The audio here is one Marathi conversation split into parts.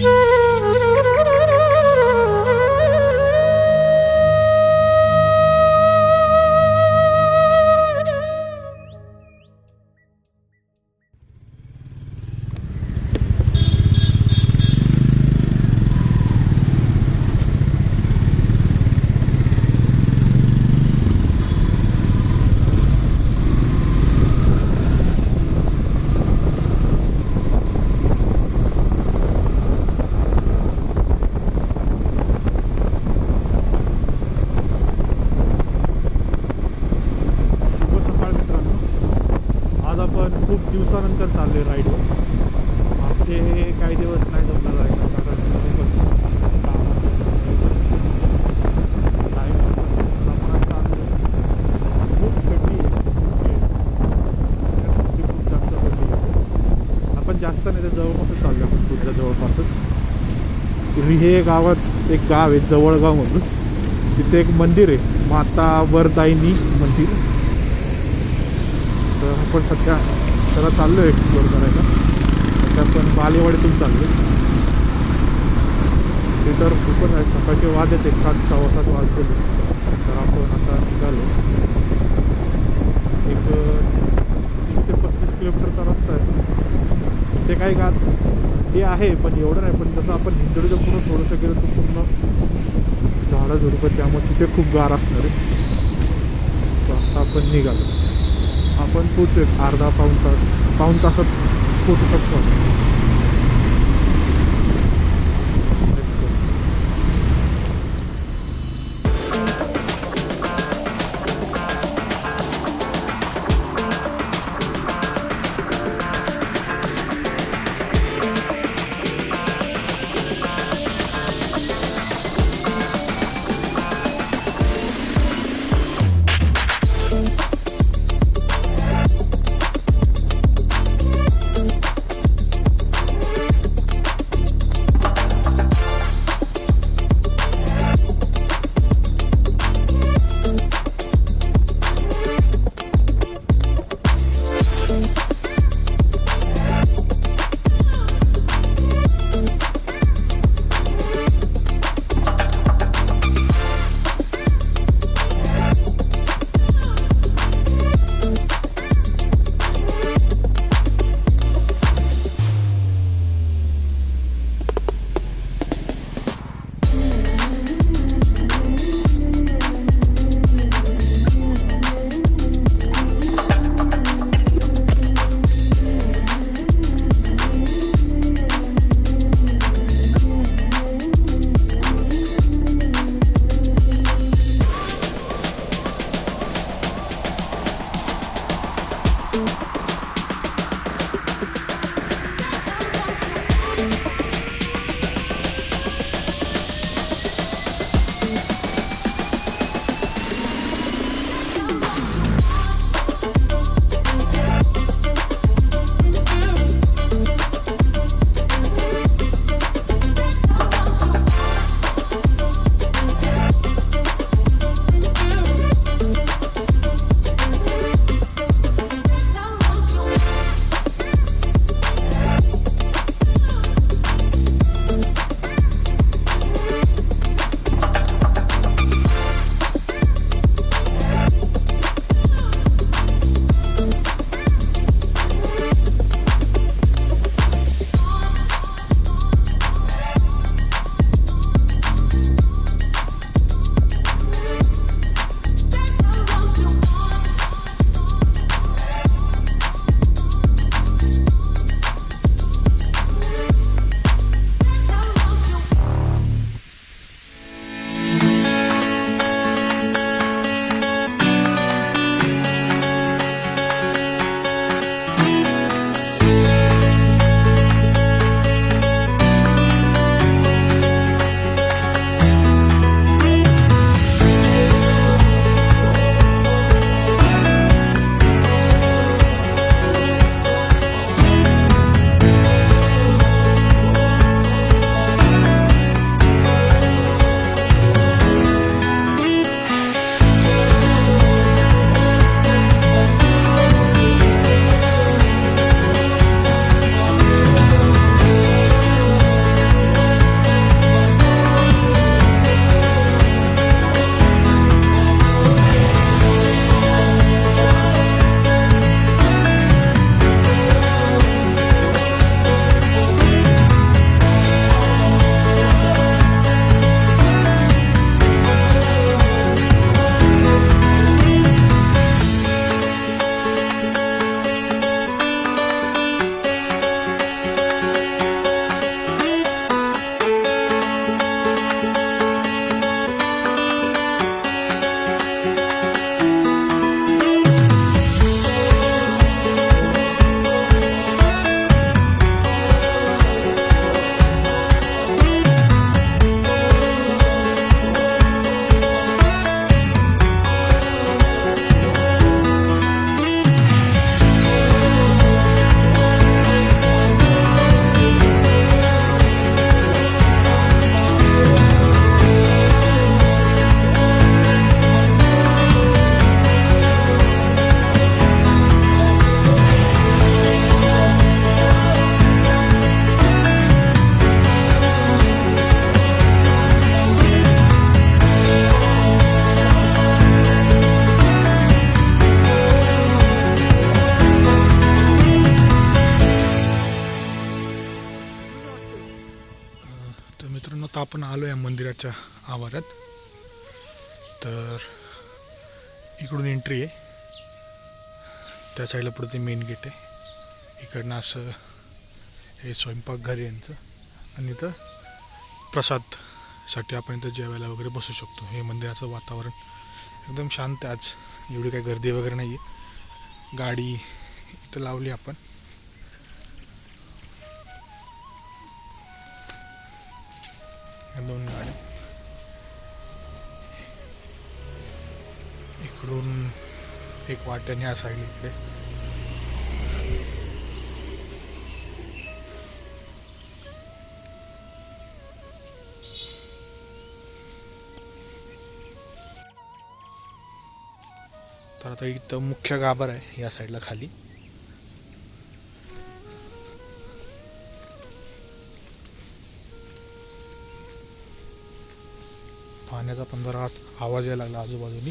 Mm-hmm. जास्त नाही तर जवळपासच चाललो आपण कुठल्या जवळपासच. पूर्वी हे गावात एक गाव आहे जवळगाव म्हणून. तिथे एक मंदिर आहे माता वरदायनी मंदिर. तर आपण सध्या त्याला चाललो आहे एक्सप्लोअर करायला. सध्या आपण बालेवाडीतून चाललो ते तर खूपच आहे सकाळचे वाद येते सात सहा सात वाजलेले तर आपण आता निघालो. एक किलोमीटरचा रस्ता आहे. ते काही का ते आहे पण एवढं नाही. पण जसं आपण हिंदडीचं पूर्ण थोडंसं गेलं तर पूर्ण झाडं झुडपं त्यामुळे तिथे खूप गार असणार आहे. आता आपण निघालो. आपण पोचू एक अर्धा पाऊण तास पाऊण तासात पोचू शकतो या आवारात. तर इकडून एंट्री आहे. त्या साईडला पुढे ते मेन गेट आहे. इकडनं असं हे स्वयंपाकघर यांचं. आणि इथं प्रसादसाठी आपण इथं जेवायला वगैरे बसू शकतो. हे मंदिराचं वातावरण एकदम शांत आहे आज. एवढी काही गर्दी वगैरे नाही आहे गाडी इथं लावली आपण. या दोन गाड्या. इकडून एक वाट्याने या साईड इकडे. तर आता इथं मुख्य गाभार आहे या साईडला खाली. पाण्याचा पण जरा आवाज यायला लागला आजूबाजूनी.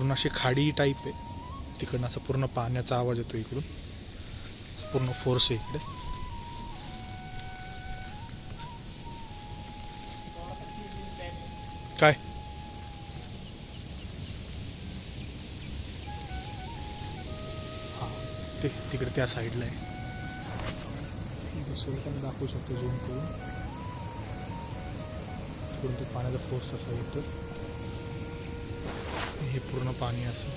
पूर्ण अशी खाडी टाईप आहे. तिकडनं असं पूर्ण पाण्याचा आवाज येतो इकडून. असं पूर्ण फोर्स आहे इकडे. काय? ते तिकडे त्या साईडला आहे. दुसरं पण दाखवू शकतो झूम करून. तिकडून ते पाण्याचा फोर्स असा येतो हे पूर्ण पाणी असं.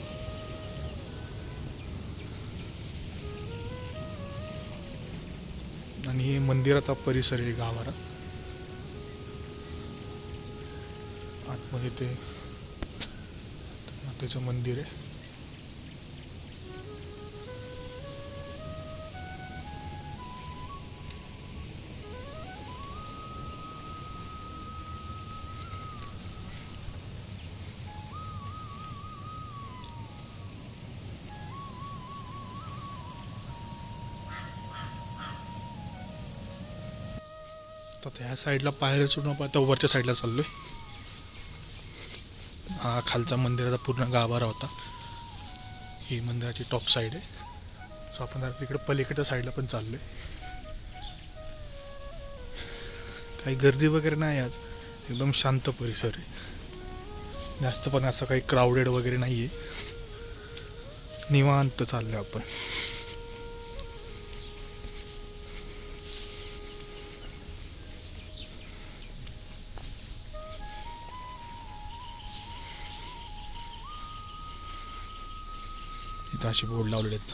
आणि हे मंदिराचा परिसर आहे गावाला. आतमध्ये ते मातेचं मंदिर आहे. तर त्या साईडला पायऱ्या चढून आपण आता वरच्या साईडला चाललोय. हा खालचा मंदिराचा पूर्ण गाभारा होता ही मंदिराची टॉप साईड आहे. सो आपण जरा तिकडे पलीकडच्या साईडला पण चाललोय. काही गर्दी वगैरे नाही आज. एकदम शांत परिसर आहे. जास्त पण असं काही क्राऊडेड वगैरे नाही आहे निवांत चाललोय आपण. इथं असे बोर्ड लावलेले आहेत.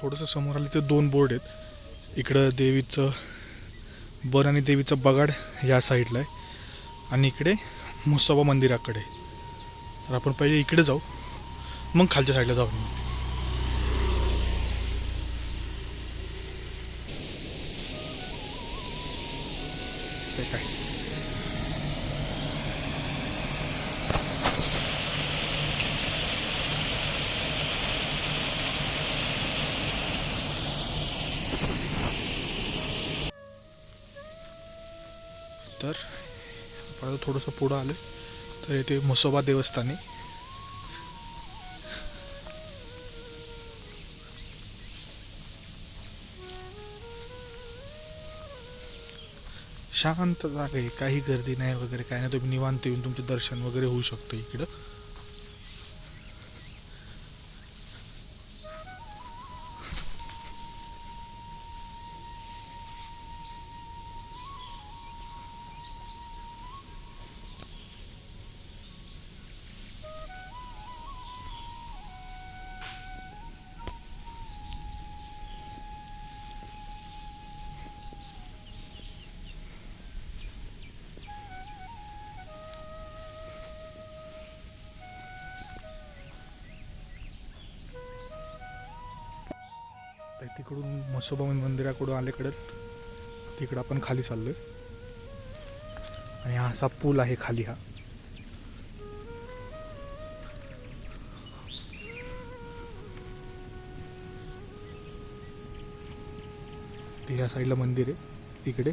थोडंसं समोर आलं तर दोन बोर्ड आहेत. इकडं देवीचं बर आणि देवीचं बगाड या साईडला आहे. आणि इकडे मुसोबा मंदिराकडे तर आपण पहिले इकडे जाऊ. मग खालच्या साईडला जाऊ. काय? तर आपण थोडंसं पुढं आलं. तर येथे म्हसोबा देवस्थान. शांत जागा आहे. काही गर्दी नाही वगैरे काही नाही. तुम्ही निवांत येऊन तुमचे दर्शन वगैरे होऊ शकतं इकडं. तिकडून म्हसोबा मंदिराकडून आल्याकडं तिकडं आपण खाली चाललोय. आणि हा असा पूल आहे खाली हा. ते साईडला मंदिर आहे इकडे.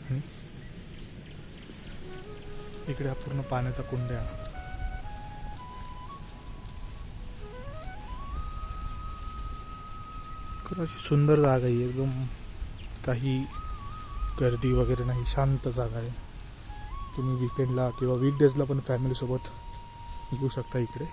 आणि इकडे हा पूर्ण पाण्याचा कुंड आहे तर अशी सुंदर जागा आहे. एकदम काही गर्दी वगैरे नाही शांत जागा आहे. तुम्ही विकेंडला किंवा वीकडेजला पण फॅमिलीसोबत येऊ शकता इकडे.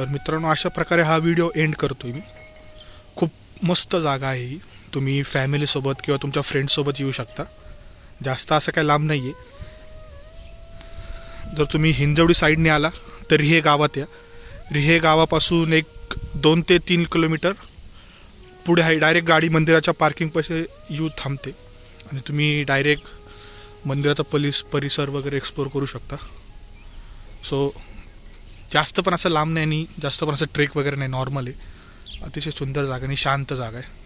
तर मित्रांनो अशा प्रकारे हा व्हिडिओ एंड करतो मी. खूप मस्त जागा आहे ही. तुम्ही फॅमिलीसोबत किंवा तुमच्या फ्रेंड्ससोबत येऊ शकता. जास्त असं काही लांब नाही आहे जर तुम्ही हिंजवडी साईडने आला तर रिहे गावात या. रिहे गावापासून एक दोन ते तीन किलोमीटर पुढे आहे. डायरेक्ट गाडी मंदिराच्या पार्किंगपाशी येऊ थांबते. आणि तुम्ही डायरेक्ट मंदिराचा पलिस परिसर वगैरे एक्सप्लोर करू शकता. सो जास्त पण असं लांब नाही आणि जास्त पण असं ट्रेक वगैरे नाही नॉर्मल आहे. अतिशय सुंदर जागा आणि शांत जागा आहे.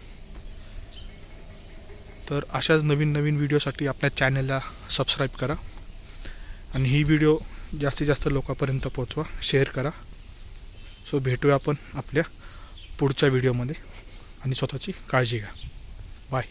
तर अशाच नवीन नवीन व्हिडिओसाठी आपल्या चॅनलला सबस्क्राईब करा. आणि ही व्हिडिओ जास्तीत जास्त लोकांपर्यंत पोहोचवा शेअर करा. सो भेटूया आपण आपल्या पुढच्या व्हिडिओमध्ये आणि स्वतःची काळजी घ्या. बाय